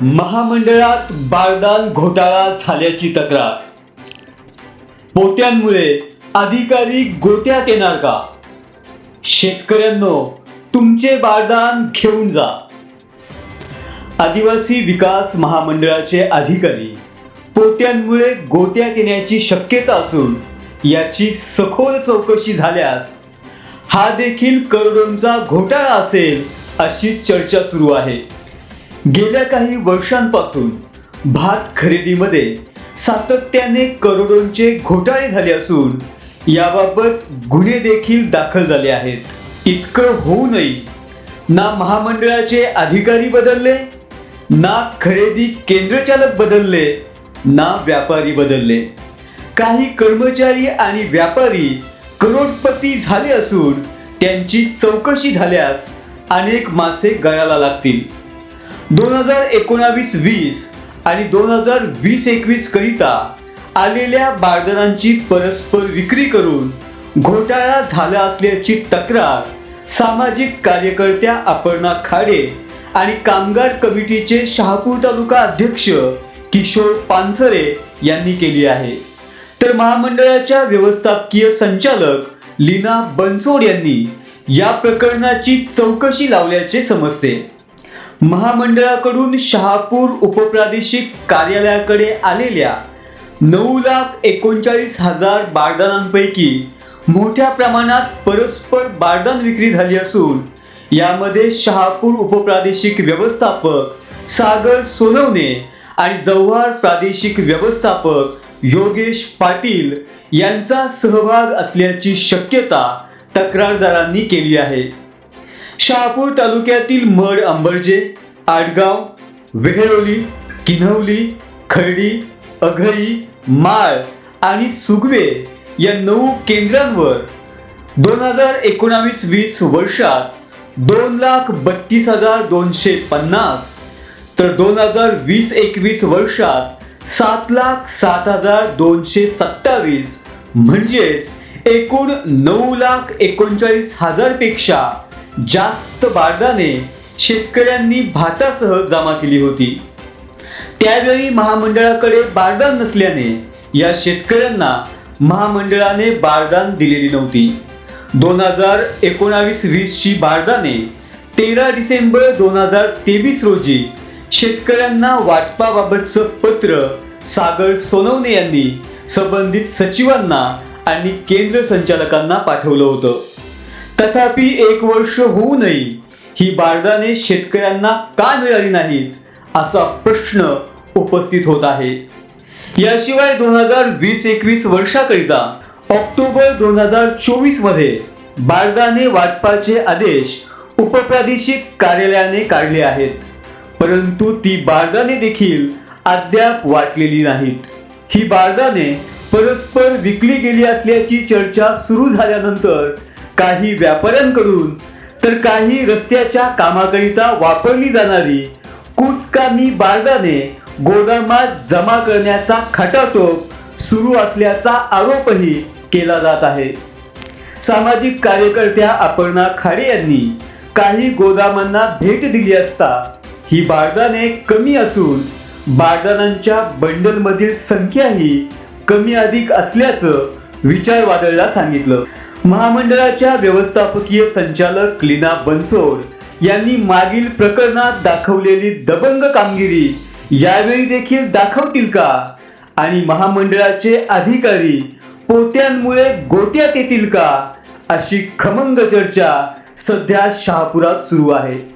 महामंडळात बारदान घोटाळा झाल्याची तक्रार. पोत्यांमुळे अधिकारी गोत्यात येणार का? शेतकऱ्यांनो तुमचे बारदान घेऊन जा. आदिवासी विकास महामंडळाचे अधिकारी पोत्यांमुळे गोत्यात येण्याची शक्यता असून याची सखोल चौकशी झाल्यास हा देखील करोडोंचा घोटाळा असेल अशी चर्चा सुरू आहे. गेल्या काही वर्षांपासून भात खरेदीमध्ये सातत्याने करोडोंचे घोटाळे झाले असून याबाबत गुन्हे देखील दाखल झाले आहेत. इतकं होऊनही ना महामंडळाचे अधिकारी बदलले ना खरेदी केंद्रचालक बदलले ना व्यापारी बदलले. काही कर्मचारी आणि व्यापारी करोडपती झाले असून त्यांची चौकशी झाल्यास अनेक मासे गळाला लागतील. दोन हजार एकोणावीस वीस आणि दोन हजार वीस एकवीस करिता आलेल्या बारदानांची परस्पर विक्री करून घोटाळा झाला असल्याची तक्रार सामाजिक कार्यकर्त्या अपर्णा खाडे आणि कामगार कमिटीचे शहापूर तालुका अध्यक्ष किशोर पानसरे यांनी केली आहे. तर महामंडळाच्या व्यवस्थापकीय संचालक लीना बनसोड यांनी या प्रकरणाची चौकशी लावल्याचे समजते. महामंडळाकडून शहापूर उपप्रादेशिक कार्यालयाकडे आलेल्या नऊ लाख एकोणचाळीस हजार बारदानांपैकी मोठ्या प्रमाणात परस्पर बारदान विक्री झाली असून यामध्ये शहापूर उपप्रादेशिक व्यवस्थापक सागर सोनवणे आणि जव्हार प्रादेशिक व्यवस्थापक योगेश पाटील यांचा सहभाग असल्याची शक्यता तक्रारदारांनी केली आहे. शहापूर तालुक्यातील मड अंबर्जे आडगाव वेहरोली किन्हवली खर्डी अघई माळ आणि सुगवे या नऊ केंद्रांवर दोन हजार एकोणावीस वीस वर्षात दोन लाख बत्तीस हजार दोनशे पन्नास तर दोन हजार वीस एकवीस वर्षात सात लाख सात हजार दोनशे सत्तावीस म्हणजेच एकूण नऊ लाख एकोणचाळीस हजारपेक्षा जास्त बारदाने शेतकऱ्यांनी भातासह जमा केली होती. त्यावेळी महामंडळाकडे बारदान नसल्याने या शेतकऱ्यांना महामंडळाने बारदान दिलेली नव्हती. दोन हजार एकोणावीस वीसची बारदाने तेरा डिसेंबर दोन हजार तेवीस रोजी शेतकऱ्यांना वाटपाबाबतचं पत्र सागर सोनवणे यांनी संबंधित सचिवांना आणि केंद्र संचालकांना पाठवलं होतं. तथापि एक वर्ष होऊनही ही बारदाने शेतकऱ्यांना का मिळाली नाहीत? असा प्रश्न उपस्थित होत आहे. याशिवाय दोन हजार वीस एकवीस वर्षाकरिता ऑक्टोबर दोन हजार चोवीसमध्ये बारदाने वाटपाचे आदेश उपप्रादेशिक कार्यालयाने काढले आहेत. परंतु ती बारदाने देखील अद्याप वाटलेली नाहीत. ही बारदाने परस्पर विकली गेली असल्याची चर्चा सुरू झाल्यानंतर काही व्यापाऱ्यांकडून तर काही रस्त्याच्या कामाकरिता वापरली जाणारी कुचकामी बारदाने गोदामात जमा करण्याचा खटाटोप सुरू असल्याचा आरोपही केला जात आहे. सामाजिक कार्यकर्त्या अपर्णा खाडे यांनी काही गोदामांना भेट दिली असता ही बारदाने कमी असून बारदानांच्या बंडलमधील संख्याही कमी अधिक असल्याचं विचारवादळला सांगितलं. महामंडळाच्या व्यवस्थापकीय संचालक लीना बनसोड यांनी मागील प्रकरणात दाखवलेली दबंग कामगिरी यावेळी देखील दाखवतील का? आणि महामंडळाचे अधिकारी पोत्यांमुळे गोत्यात येतील का? अशी खमंग चर्चा सध्या शहापुरात सुरू आहे.